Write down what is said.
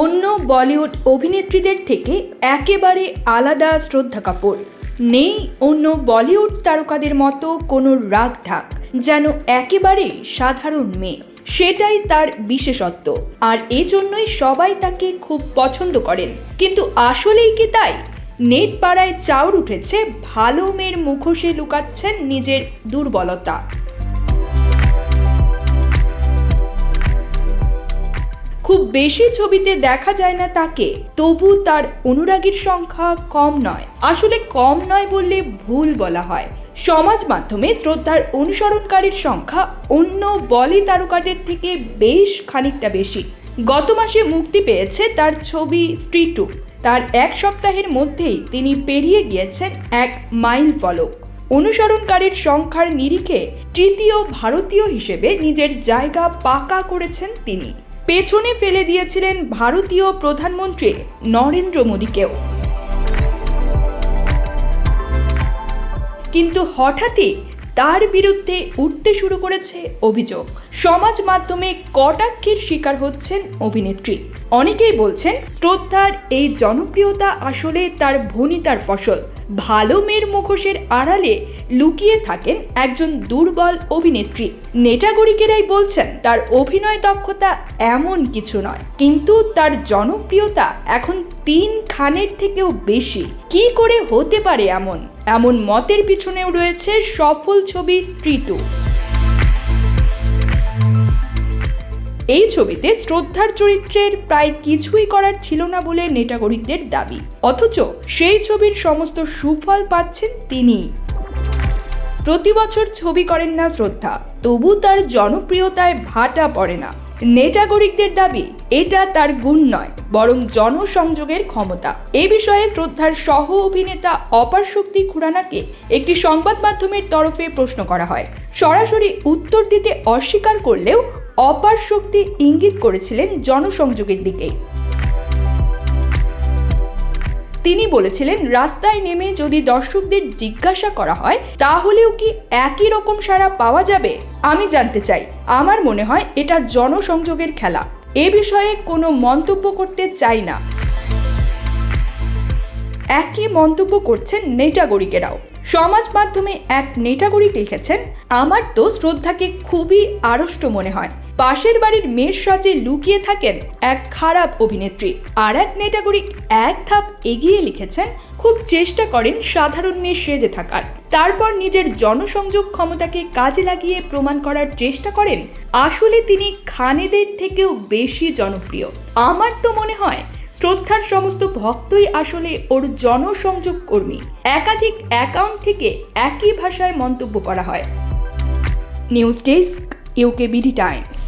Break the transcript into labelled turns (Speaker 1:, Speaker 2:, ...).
Speaker 1: অন্য বলিউড অভিনেত্রীদের থেকে একেবারে আলাদা শ্রদ্ধা কাপুর নেই অন্য বলিউড তারকাদের মতো কোনো রাগ ঢাক, যেন একেবারে সাধারণ মেয়ে। সেটাই তার বিশেষত্ব, আর এজন্যই সবাই তাকে খুব পছন্দ করেন। কিন্তু আসলেই কি তাই? নেট পাড়ায় চাউর উঠেছে, ভালো মেয়ের মুখোশে লুকাচ্ছেন নিজের দুর্বলতা। খুব বেশি ছবিতে দেখা যায় না তাকে, তবু তার অনুরাগীর সংখ্যা কম নয়। আসলে কম নয় বললে ভুল বলা হয়। সমাজ মাধ্যমে শ্রদ্ধার অনুসরণকারীর সংখ্যা অন্য বলি তারকাদের থেকে বেশ খানিকটা বেশি। গত মাসে মুক্তি পেয়েছে তার ছবি স্ট্রিট। টু তার এক সপ্তাহের মধ্যেই তিনি পেরিয়ে গিয়েছেন এক মাইল ফলক। অনুসরণকারীর সংখ্যার নিরিখে তৃতীয় ভারতীয় হিসেবে নিজের জায়গা পাকা করেছেন তিনি। পেছনে ফেলে দিয়েছিলেন ভারতীয় প্রধানমন্ত্রী নরেন্দ্র মোদীকেও। কিন্তু হঠাৎই তার বিরুদ্ধে উঠতে শুরু করেছে অভিযোগ। সমাজ মাধ্যমে কটাক্ষের শিকার হচ্ছেন অভিনেত্রী। অনেকেই বলছেন, শ্রদ্ধার এই জনপ্রিয়তা আসলে তার ভনিতার ফসল। ভালো মেয়ের মুখোশের আড়ালে লুকিয়ে থাকেন একজন দুর্বল অভিনেত্রী। নেটাগরিকেরাই বলছেন, তার অভিনয় দক্ষতা এমন কিছু নয়। কিন্তু তার জনপ্রিয়তা এখন তিন খানের থেকেও বেশি। কি করে হতে পারে এমন? এমন মতের পিছনেও রয়েছে সফল ছবি স্ত্রী এই ছবিতে শ্রদ্ধার চরিত্রের প্রায় কিছুই করার ছিল না বলে নেটাগরিকদের দাবি। অথচ সেই ছবির সমস্ত সুফল পাচ্ছেন তিনি। প্রতি বছর ছবি করেন না শ্রদ্ধা, তবু তার জনপ্রিয়তায় ভাটা পড়ে না। নেটাগরিকদের দাবি, এটা তার গুণ নয়, বরং জনসংযোগের ক্ষমতা। এ বিষয়ে শ্রদ্ধার সহ অভিনেতা অপার শক্তি খুরানাকে একটি সংবাদ মাধ্যমের তরফে প্রশ্ন করা হয়। সরাসরি উত্তর দিতে অস্বীকার করলেও অপার শক্তি ইঙ্গিত করেছিলেন জনসংযোগের দিকেই তিনি বলেছিলেন, রাস্তায় নেমে যদি দর্শকদের জিজ্ঞাসা করা হয়, তাহলেও কি একই রকম সাড়া পাওয়া যাবে? আমি জানতে চাই। আমার মনে হয় এটা জনসংযোগের খেলা। এ বিষয়ে কোনো মন্তব্য করতে চাই না। একই মন্তব্য করছেন নেটাগরিকেরাও। সমাজ মাধ্যমে এক নেটাগরিক লিখেছেন, আমার তো শ্রদ্ধাকে খুবই আড়ষ্ট মনে হয়। পাশের বাড়ির মেয়ের সাজে লুকিয়ে থাকেন এক খারাপ অভিনেত্রী। আর এক নেটাগরিক এক ধাপ এগিয়ে লিখেছেন, খুব চেষ্টা করেন সাধারণ মেয়ে সেজে থাকার। তারপর নিজের জনসংযোগ ক্ষমতাকে কাজে লাগিয়ে প্রমাণ করার চেষ্টা করেন। আসলে তিনি খানেদের থেকেও বেশি জনপ্রিয়। আমার তো মনে হয় শ্রদ্ধার সমস্ত ভক্তই আসলে ওর জনসংযোগ কর্মী। একাধিক অ্যাকাউন্ট থেকে একই ভাষায় মন্তব্য করা হয়। News desk UK BD Times.